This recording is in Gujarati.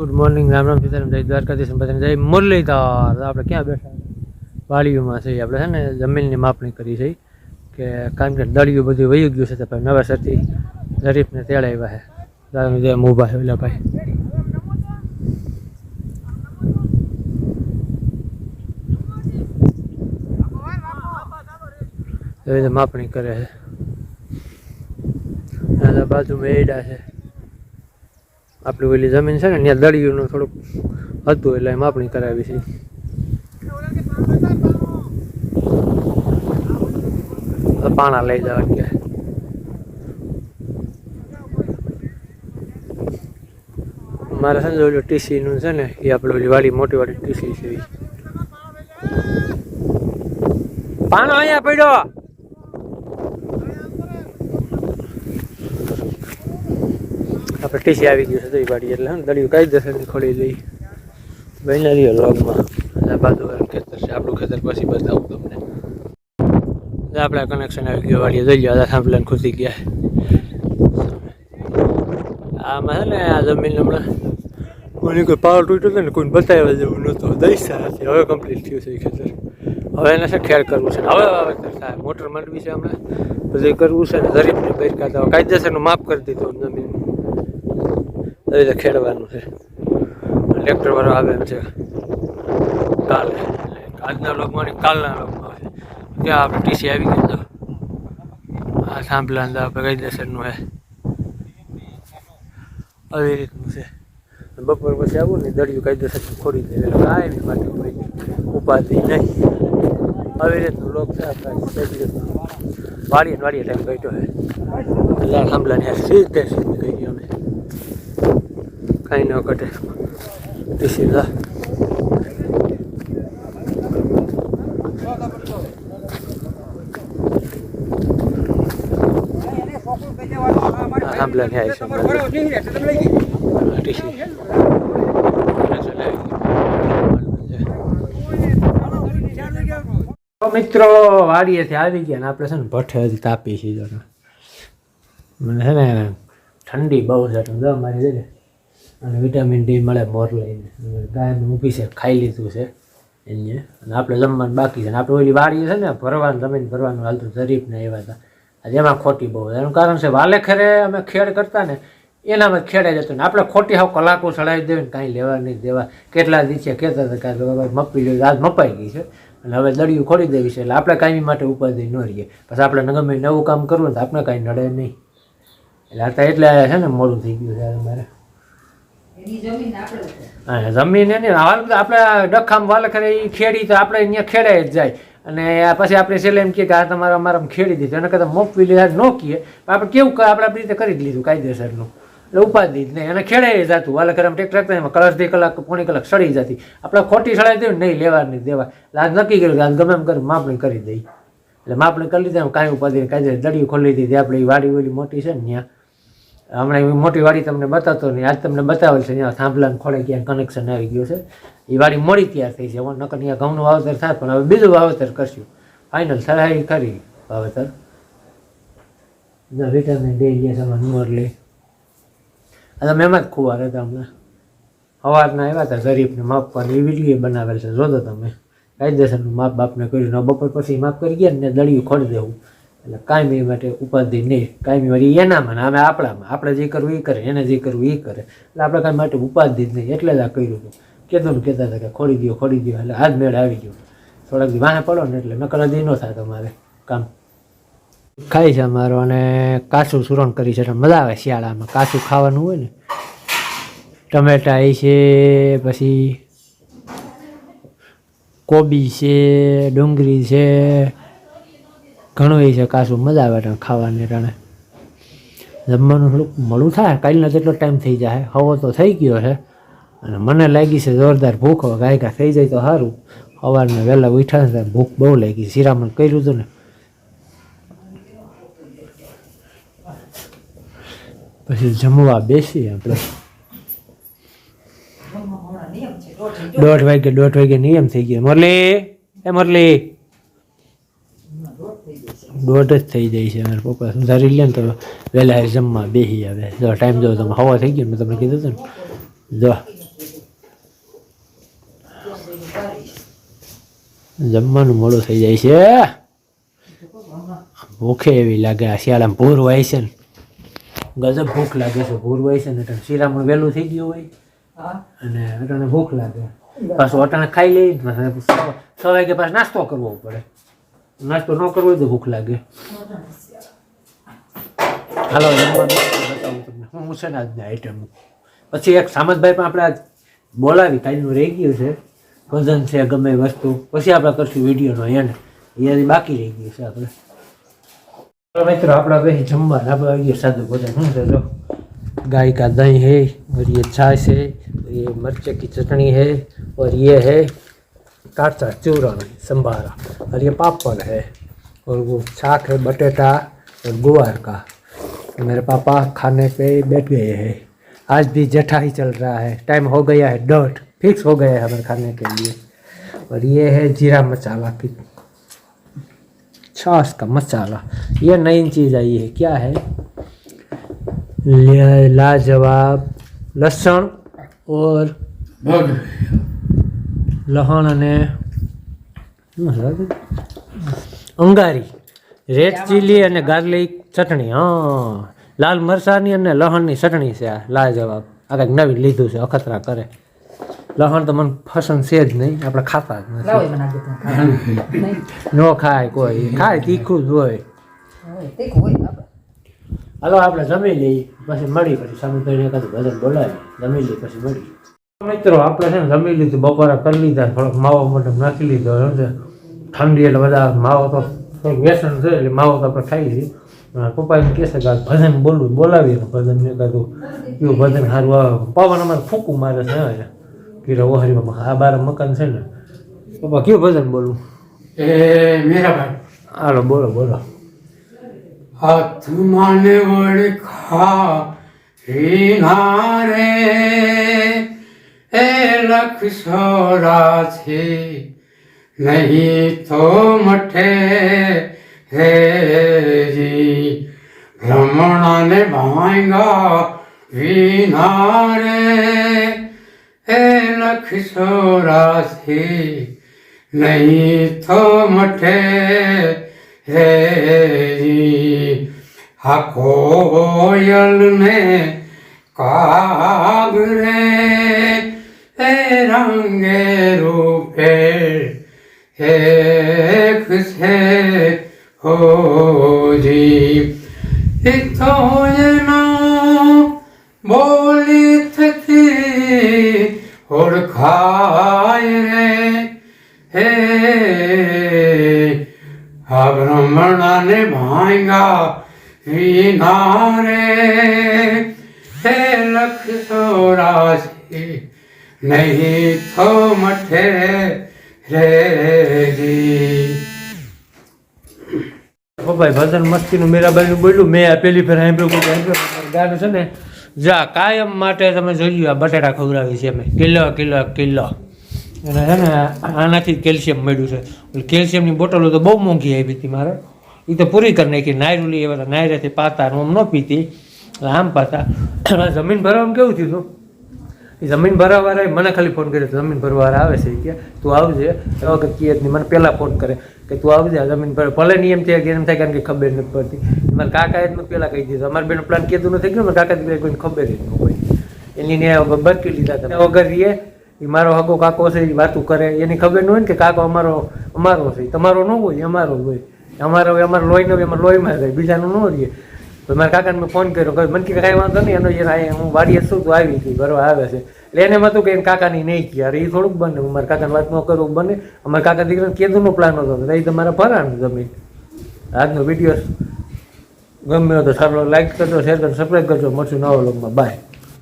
ગુડ મોર્નિંગ રામ રામ સીતારામ, જય દ્વારકાથી બધાને જય મુરલીધર. આપણે ક્યાં બેઠા વાડીઓમાં છે આપણે છે ને જમીનની માપણી કરી છે કે કારણ કે દળિયું બધું વહી ગયું છે તો ભાઈ નવેસરથી જરીફને તેડાવ્યા છે. દાદા જય મોભા છે, ઓલા ભાઈ. એવી રીતે માપણી કરે છે. અને બાજુમાં એડા છે. આપણી ઓલી જમીન છે ને, ત્યાં દળિયુંનું થોડુંક હતું એટલે માપણી કરાવી છે. પાણા લઈ જવા કે મારે છે ને ઓલું ટીસીનું છે ને, એ આપણે ઓલી વાડી, મોટી વાડી ટીસી છે. પાણો અહીંયા પડ્યો. આપણે આવી ગયું છે એ વાડી એટલે દળિયું કાયદેસરની ખોલી દઈ બહેના રહ્યો લોગમાં બાજુ ખેતર છે. આપણું ખેતર પછી બતાવું તમને. આપણા કનેક્શન આવી ગયો વાડીએ. જઈ ગયા સાંભળીને ખુશી ગયા. આમાં છે ને આ જમીન હમણાં કોની કોઈ પાવર તૂટ્યો હતો ને કોઈને બતાવ્યા જેવું નહોતું. દઈસા હતી હવે કમ્પ્લીટ થયું છે ખેતર. હવે એને છે ખેર કરવું છે? હવે વાવેતર મોટર માંડવી છે હમણાં. બધું કરવું છે ને, ગરીબને બહાર કાઢતા કાયદેસરનું માફ કરી દીધું જમીન એ રીતે ખેડવાનું છે. ટ્રેક્ટર વાળો આવે એમ છે કાલે. આજના લોકમાં કાલના લોકમાં આવે. ત્યાં આપણે ટીસી આવી ગયું તો. આ સાંભળા અંદર આપણે કાયદેસરનું છે આવી રીતનું છે. બપોર પછી આવું ને દળિયું કાયદેસર ખોડી દે. એટલે કાંઈ માટે કોઈ ઉપાધિ નહીં. આવી રીતનું લોક છે આપણે વાડીએ ને વાડીએ ટાઈમ ગયો છે એટલે સાંભળાની સીધે સીધી ગઈ ગયો. કાંઈ ન ઘટે. સાંભળાની આવી છે મિત્રો, વાડીએથી આવી ગયા ને આપણે છે ને ભઠ્ઠે હજી તાપી છીએ મને છે ને ઠંડી બહુ છે મારી છે ને અને વિટામિન ડી મળે મોર લઈને. અને ગાયને ઊભી છે, ખાઈ લીધું છે એને. અને આપણે જમવાનું બાકી છે. ને આપણે ઓલી વાડી છે ને, ભરવાનું જમીન ભરવાનું હાલતું જરીફ ને એવા હતા. આજે એમાં ખોટી બહુ. એનું કારણ છે, વાલે ખેરે અમે ખેડ કરતા ને, એનામાં જ ખેડે જતું ને. આપણે ખોટી હાવ કલાકો ચડાવી દેવી ને કાંઈ લેવા નહીં દેવા. કેટલા દિવસે કહેતા હતા કે મપી જોઈએ આજ મપાઈ ગઈ છે. અને હવે દળિયું ખોડી દેવી છે. એટલે આપણે કાંઈ માટે ઉપાધિ ન રહીએ. પછી આપણે ગમે નવું કામ કરવું ને તો આપણે કાંઈ નડે નહીં. એટલે આ એટલે છે ને, મોડું થઈ ગયું છે મારે જમીન એની હાલ આપણે ડખામ વાલ કરે એ ખેડી તો આપણે અહીંયા ખેડાય જ જાય. અને પછી આપણે છેલ્લે એમ કે આ તમારે અમારા ખેડી દીધું. એને કદાચ મોપવી લીધા ન કહીએ પણ આપણે કેવું આપણે આપણી રીતે કરી જ લીધું કાયદેસરનું. એટલે ઉપાધિ જ નહીં. અને ખેડાઈ જતું. વાલે કરે ટ્રેક્ટર એમાં કલર બે કલાક પોણી કલાક સડી જતી. આપણે ખોટી સડાઈ દેવી નહીં લેવા નહીં દેવા. આજ નક્કી કર્યું આજ ગમે એમ કરી માપણી કરી દઈ. એટલે માપણી કરી લીધી. કાંઈ ઉપાધિ કાંઈ દડી ખોલી દીધી. આપણે વાડી ઓલી મોટી છે ને ત્યાં હમણાં એવી મોટી વાડી તમને બતાવતો નહીં. આજ તમને બતાવેલ છે ત્યાં થાંભલાને ખોળે ક્યાં કનેક્શન આવી ગયું છે. એ વાડી મળી તૈયાર થઈ છે નકર ત્યાં ઘઉંનું વાવેતર થાય, પણ હવે બીજું વાવેતર કરશું. ફાઇનલ સરાઈ કરી વાવેતર. વિટામિન ડી ગયા છે મોરલી આ તમે એમાં જ ખુવાર હતા હમણાં. સવારના આવ્યા હતા, ગરીબને માપવાની એ વીડિયો બનાવેલ છે જોતો તમે. કાયદેસરનું માપ બાપને કર્યું. બપોર પછી માપ કરી ગયા ને દળિયું ખોડી દેવું. એટલે કાયમી માટે ઉપાધિ નહીં. કાયમી માટે એનામાં અમે આપણામાં. આપણે જે કરવું એ કરે, એને જે કરવું એ કરે. એટલે આપણે કાંઈ માટે ઉપાધિ જ નહીં. એટલે જ આ કર્યું હતું. કીધું ને કહેતા હતા કે ખોડી દો ખોડી દો એટલે આજ મેળ આવી ગયો. થોડાક દી વાહે પડો ને એટલે નકર હજી ન થાય તમારે કામ. ખાઈ છે અમારો અને કાચું સુરણ કરી છે. મજા આવે શિયાળામાં. કાચું ખાવાનું હોય ને. ટમેટા છે, પછી કોબી છે, ડુંગળી છે ઘણું એ છે કાશું મજા આવે ટાણે ખાવાની ટાણે જમવાનું થોડુંક મળું થાય, કાલનો જેટલો ટાઈમ થઈ જાય, હવો તો થઈ ગયો છે. અને મને લાગી છે જોરદાર ભૂખ હવે ગાયકા થઈ જાય તો સારું. સવારને વહેલા ઉઠ્યા ને ભૂખ બહુ લાગી શિરામણ કર્યું હતું ને. પછી જમવા બેસી આપણે. દોઢ વાગે દોઢ વાગે નિયમ થઈ ગયો. મરલી, એ મોરલી. દોઢ જ થઈ જાય છે મારા પપ્પા. સુધારી લે ને તો વહેલા જમવા બેસી આવે. જો ટાઈમ જો તમે હવા થઈ ગયો મેં તમને કીધું હતું ને જો. જમવાનું મોડું થઈ જાય છે. ભૂખે એવી લાગે. આ શિયાળામાં ભૂર હોય છે ને. ગજબ ભૂખ લાગે છે. ભૂર હોય છે ને એટલે શિયાળામાં વહેલું થઈ ગયું હોય. અને એટલે ભૂખ લાગે. પાછું અટાણે ખાઈ લઈ છ વાગે પાછો નાસ્તો કરવો પડે. નાસ્તો ન કરવો હોય તો ભૂખ લાગે હાલો જમવાનું બતાવું તમને હું છે ને આજની આઈટમ પછી એક સામતભાઈ પણ આપણે આજ બોલાવી કાલનું રહી ગયું છે ભજન છે ગમે એ વસ્તુ પછી આપણે કરશું વિડીયોનો એન્ડ એ હજી બાકી રહી ગયું છે આપણે તો મિત્રો આપણે ભાઈ જમવા આપણે આવી ગયા સાદું ભોજન શું છે જો गाय का दही है और ये छाछ है और ये मिर्च की चटनी है और ये है काचा चूरण संभारा और ये पापड़ है, और वो छाछ है बटेटा और गुआर का। तो मेरे पापा खाने पे बैठ गए हैं। आज भी जठा ही चल रहा है। टाइम हो गया है डॉट फिक्स हो गया है हमें खाने के लिए। और ये है जीरा मसाला की छाछ का मसाला। ये नई चीज़ आई है, क्या है? लाजवाब, लहसुन और લહણ અને Angari red chili and garlic chutney હા. લાલ મરચાંની અને લહણની ચટણી છે આ લાજવાબ. આ કંઈક નવી લીધું છે અખતરા કરે. લહણ તો મને પસંદ છે જ નહીં આપણે ખાતા જ નથી. ન ખાય કોઈ ખાય તીખું જ હોય. હાલો આપણે જમી લઈએ પછી મળી પછી સામે કદું ભજન બોલાવી જમી લઈએ પછી મળી. મિત્રો આપણે છે ને જમી લીધું બપોરે કરી લીધા થોડોક માવો મોટો નાખી લીધો છે ઠંડી એટલે બધા માવો તો થોડુંક વ્યસન છે એટલે માવો તો આપણે ખાઈ લઈએ. પપ્પાને કહેશે કે ભજન બોલવું બોલાવીએ ભજન. મેં કીધું એવું ભજન સારું આવે. પવન અમારે ફૂકું મારે છે હવે કીધું બાપા આ બાર મકાન છે ને. પપ્પા કયું ભજન બોલવું? એ મેરાભાઈ હાલો બોલો બોલો. હાથ માને વળખા રીના રે એ લખશો છે નહીં તો મઠે હેજી ભ્રમણાને ભાંગા વિના રે. એ લખશો છે નહીં તો મઠે હેજી હા કોયલ ને કાગરે એ રંગે રૂપે એક છે હોજી તો એનો બોલી થકી ઓળખાય રે હે આ બ્રહ્મણાને ભાંગા વિના રે હે લખ સોરાશી નહીં થો મઠે પપ્પાએ ભજન મસ્તીનું મીરાબાઈનું બોલ્યું. મેં પેલી ફેર સાંભળ્યું ગાનું છે ને, જા, કાયમ માટે તમે જોઈ આ બટાટા ખવડાવી છે અમે કિલો કિલો કિલો. અને છે ને, આનાથી કેલ્શિયમ મળ્યું છે. કેલ્શિયમની બોટલો તો બહુ મોંઘી આવી હતી મારે. એ તો પૂરી કરી નાખી નાયરુલી એવા નાયરાથી પાતા આમ ન પીતી. આમ પાતા. જમીન ભરવામાં કેવું થયું હતું જમીન ભરવાવાળાએ મને ખાલી ફોન કર્યો, જમીન ભરવાવાળા આવે છે. કે, તું આવજે. કિયતની મને પહેલાં ફોન કરે કે, તું આવજે જમીન ભર. ભલે નહીં એમ થાય કે એમ થાય કારણ કે ખબર નથી પડતી. મારા કાકાએ જ પહેલાં કહી દીધું. અમારા બેનો પ્લાન કીધું નથી ગયો, મારા કાકા કોઈને ખબર જ ન હોય. એની ને બરકી લીધા તમે. વગર રહીએ એ મારો હગો કાકો છે એ વાતું કરે. એની ખબર ન હોય ને કે કાકો અમારો અમારો છે. તમારો ન હોય અમારો હોય. અમારો અમારો લોહી ન હોય, અમારે લોહીમાં રહે. બીજાનું ન રહીએ. તો મારા કાકાને મેં ફોન કર્યો મને કે કાંઈ વાંધો નહીં, એનો યાર હું વાડીએ શું તું આવી હતી ભરવા આવે છે. એટલે એને હતું કે કાકાની નહીં અરે, એ થોડુંક બને. હું મારા કાકાને વાત ન કરવું બને. અમારા કાકા દીકરાને કેદુનો પ્લાન હતો. એ તમારે ભરાનું જમીન આજનો વીડિયો ગમ્યો તો સારો લાઈક કરજો, શેર કરજો સબસ્ક્રાઈબ કરજો. મળશું નવા લોકમાં બાય